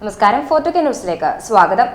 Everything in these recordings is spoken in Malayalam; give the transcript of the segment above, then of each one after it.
നമസ്കാരം. ഫോട്ടോ കെ ന്യൂസിലേക്ക് സ്വാഗതം.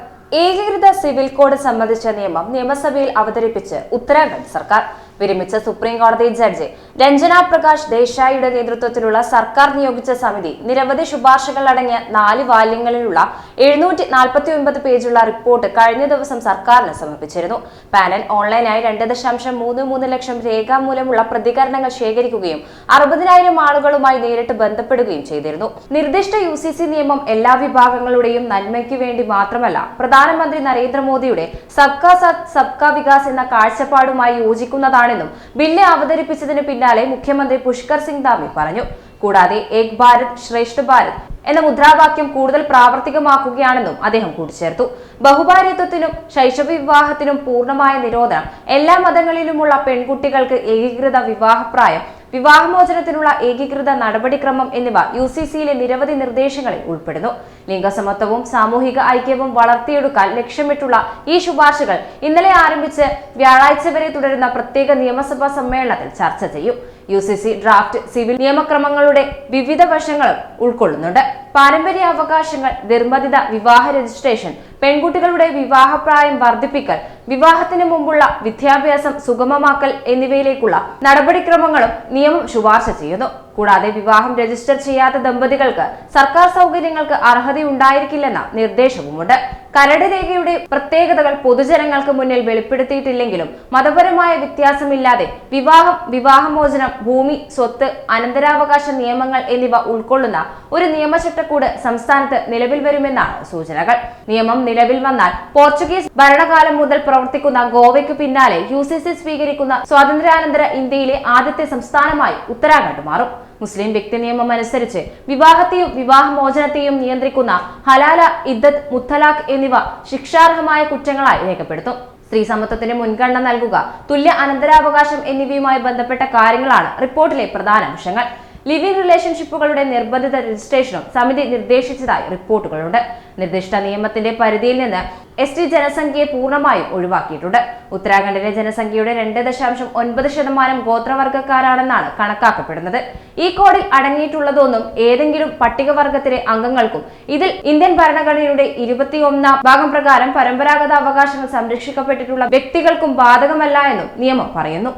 ഏകീകൃത സിവിൽ കോഡ് സംബന്ധിച്ച നിയമം നിയമസഭയിൽ അവതരിപ്പിച്ച് ഉത്തരാഖണ്ഡ് സർക്കാർ. വിരമിച്ച സുപ്രീം കോടതി ജഡ്ജി രഞ്ജന പ്രകാശ് ദേശായിയുടെ നേതൃത്വത്തിലുള്ള സർക്കാർ നിയോഗിച്ച സമിതി നിരവധി ശുപാർശകൾ അടങ്ങിയ നാല് വാല്യങ്ങളിലുള്ള എഴുന്നൂറ്റി നാൽപ്പത്തി ഒൻപത് പേജുള്ള റിപ്പോർട്ട് കഴിഞ്ഞ ദിവസം സർക്കാരിന് സമർപ്പിച്ചിരുന്നു. പാനൽ ഓൺലൈനായി രണ്ട് ദശാംശം മൂന്ന് മൂന്ന് ലക്ഷം രേഖാമൂലമുള്ള പ്രതികരണങ്ങൾ ശേഖരിക്കുകയും അറുപതിനായിരം ആളുകളുമായി നേരിട്ട് ബന്ധപ്പെടുകയും ചെയ്തിരുന്നു. നിർദ്ദിഷ്ട യു സി സി നിയമം എല്ലാ വിഭാഗങ്ങളുടെയും നന്മയ്ക്ക് വേണ്ടി മാത്രമല്ല പ്രധാനമന്ത്രി നരേന്ദ്രമോദിയുടെ സബ്കാ സത് സബ്കാ വികാസ് എന്ന കാഴ്ചപ്പാടുമായി യോജിക്കുന്നതാണെന്നും ബില്ല് അവതരിപ്പിച്ചതിന് പിന്നാലെ മുഖ്യമന്ത്രി പുഷ്കർ സിംഗ് ധാമി പറഞ്ഞു. കൂടാതെ ഏക് ഭാരത് ശ്രേഷ്ഠ ഭാരത് എന്ന മുദ്രാവാക്യം കൂടുതൽ പ്രാവർത്തികമാക്കുകയാണെന്നും അദ്ദേഹം കൂട്ടിച്ചേർത്തു. ബഹുഭാര്യത്വത്തിനും ശൈശവ വിവാഹത്തിനും പൂർണമായ നിരോധനം എല്ലാ മതങ്ങളിലുമുള്ള പെൺകുട്ടികൾക്ക് ഏകീകൃത വിവാഹപ്രായം വിവാഹമോചനത്തിനുള്ള ഏകീകൃത നടപടിക്രമം എന്നിവ യു സി സിയിലെ നിരവധി നിർദ്ദേശങ്ങളിൽ ഉൾപ്പെടുന്നു. ലിംഗസമത്വവും സാമൂഹിക ഐക്യവും വളർത്തിയെടുക്കാൻ ലക്ഷ്യമിട്ടുള്ള ഈ ശുപാർശകൾ ഇന്നലെ ആരംഭിച്ച് വ്യാഴാഴ്ച വരെ തുടരുന്ന പ്രത്യേക നിയമസഭാ സമ്മേളനത്തിൽ ചർച്ച ചെയ്യും. U C C draft civil നിയമക്രമങ്ങളുടെ വിവിധ വശങ്ങളും ഉൾക്കൊള്ളുന്നുണ്ട്. പാരമ്പര്യ അവകാശങ്ങൾ നിർബന്ധിത വിവാഹ രജിസ്ട്രേഷൻ പെൺകുട്ടികളുടെ വിവാഹപ്രായം വർദ്ധിപ്പിക്കൽ വിവാഹത്തിന് മുമ്പുള്ള വിദ്യാഭ്യാസം സുഗമമാക്കൽ എന്നിവയിലേക്കുള്ള നടപടിക്രമങ്ങളും നിയമം ശുപാർശ ചെയ്യുന്നു. കൂടാതെ വിവാഹം രജിസ്റ്റർ ചെയ്യാത്ത ദമ്പതികൾക്ക് സർക്കാർ സൗകര്യങ്ങൾക്ക് അർഹതയുണ്ടായിരിക്കില്ലെന്ന നിർദ്ദേശവുമുണ്ട്. കരട് രേഖയുടെ പ്രത്യേകതകൾ പൊതുജനങ്ങൾക്ക് മുന്നിൽ വെളിപ്പെടുത്തിയിട്ടില്ലെങ്കിലും മതപരമായ വ്യത്യാസമില്ലാതെ വിവാഹം വിവാഹമോചനം ഭൂമി സ്വത്ത് അനന്തരാവകാശ നിയമങ്ങൾ എന്നിവ ഉൾക്കൊള്ളുന്ന ഒരു നിയമചട്ടക്കൂട് സംസ്ഥാനത്ത് നിലവിൽ വരുമെന്നാണ് സൂചനകൾ. നിയമം നിലവിൽ വന്നാൽ പോർച്ചുഗീസ് ഭരണകാലം മുതൽ പ്രവർത്തിക്കുന്ന ഗോവയ്ക്ക് പിന്നാലെ യു സ്വീകരിക്കുന്ന സ്വാതന്ത്ര്യാനന്തര ഇന്ത്യയിലെ ആദ്യത്തെ സംസ്ഥാനമായി ഉത്തരാഖണ്ഡ് മാറും. മുസ്ലിം വ്യക്തി നിയമം അനുസരിച്ച് വിവാഹത്തെയും വിവാഹമോചനത്തെയും നിയന്ത്രിക്കുന്ന ഹലാല ഇദ്ദത്ത് മുത്തലാഖ് എന്നിവ ശിക്ഷാർഹമായ കുറ്റങ്ങളായി രേഖപ്പെടുത്തും. സ്ത്രീ സമത്വത്തിന് മുൻഗണന നൽകുക തുല്യ അനന്തരാവകാശം എന്നിവയുമായി ബന്ധപ്പെട്ട കാര്യങ്ങളാണ് റിപ്പോർട്ടിലെ പ്രധാന അംശങ്ങൾ. ലിവിംഗ് റിലേഷൻഷിപ്പുകളുടെ നിർബന്ധിത രജിസ്ട്രേഷനും സമിതി നിർദ്ദേശിച്ചതായി റിപ്പോർട്ടുകളുണ്ട്. നിർദ്ദിഷ്ട നിയമത്തിന്റെ പരിധിയിൽ നിന്ന് എസ് ടി ജനസംഖ്യയെ പൂർണമായും ഒഴിവാക്കിയിട്ടുണ്ട്. ഉത്തരാഖണ്ഡിലെ ജനസംഖ്യയുടെ രണ്ട് ദശാംശം ഒൻപത് ശതമാനം ഗോത്രവർഗക്കാരാണെന്നാണ് കണക്കാക്കപ്പെടുന്നത്. ഈ കോഡിൽ അടങ്ങിയിട്ടുള്ളതൊന്നും ഏതെങ്കിലും പട്ടികവർഗത്തിലെ അംഗങ്ങൾക്കും ഇതിൽ ഇന്ത്യൻ ഭരണഘടനയുടെ ഇരുപത്തിയൊന്നാം ഭാഗം പ്രകാരം പരമ്പരാഗത അവകാശങ്ങൾ സംരക്ഷിക്കപ്പെട്ടിട്ടുള്ള വ്യക്തികൾക്കും ബാധകമല്ല എന്നും നിയമം പറയുന്നു.